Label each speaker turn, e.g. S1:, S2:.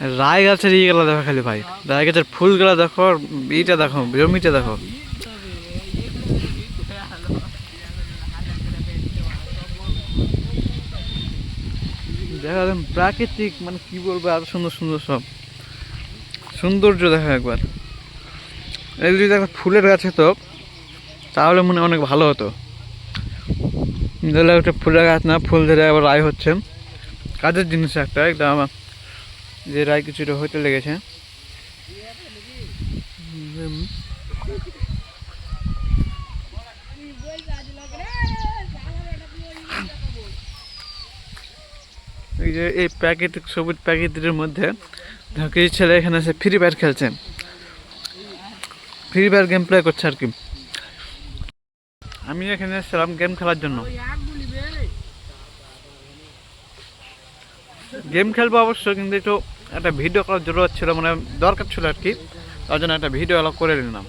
S1: রায় গাছের ইয়েগুলো দেখো খালি ভাই। রায় গাছের ফুলগুলো দেখো, ইটা দেখো জমিটা দেখো। দেখা প্রাকৃতিক মানে কি বলব, এত সুন্দর সুন্দর সব। সৌন্দর্য দেখো একবার। এই যদি একটা ফুলের গাছ হতো, তাহলে মনে অনেক ভালো হতো। ধরলে একটা ফুলের গাছ না, ফুল ধরে আবার রায় হচ্ছে। কাজের জিনিস একটা, একদম আমার। যে রায় কিছুটা হইতে লেগেছে। এই যে এই প্যাকেট সবুজ প্যাকেটের মধ্যে কিছু ছেলে এখানে এসে ফ্রি ফায়ার খেলছে। ফ্রি ফায়ার গেম প্লে করছে আর কি। আমি এখানে এসেছিলাম গেম খেলার জন্য। গেম খেলব অবশ্য, কিন্তু একটু একটা ভিডিও করার জরুরত ছিল মানে দরকার ছিল আর কি। তার জন্য একটা ভিডিও করে নিলাম।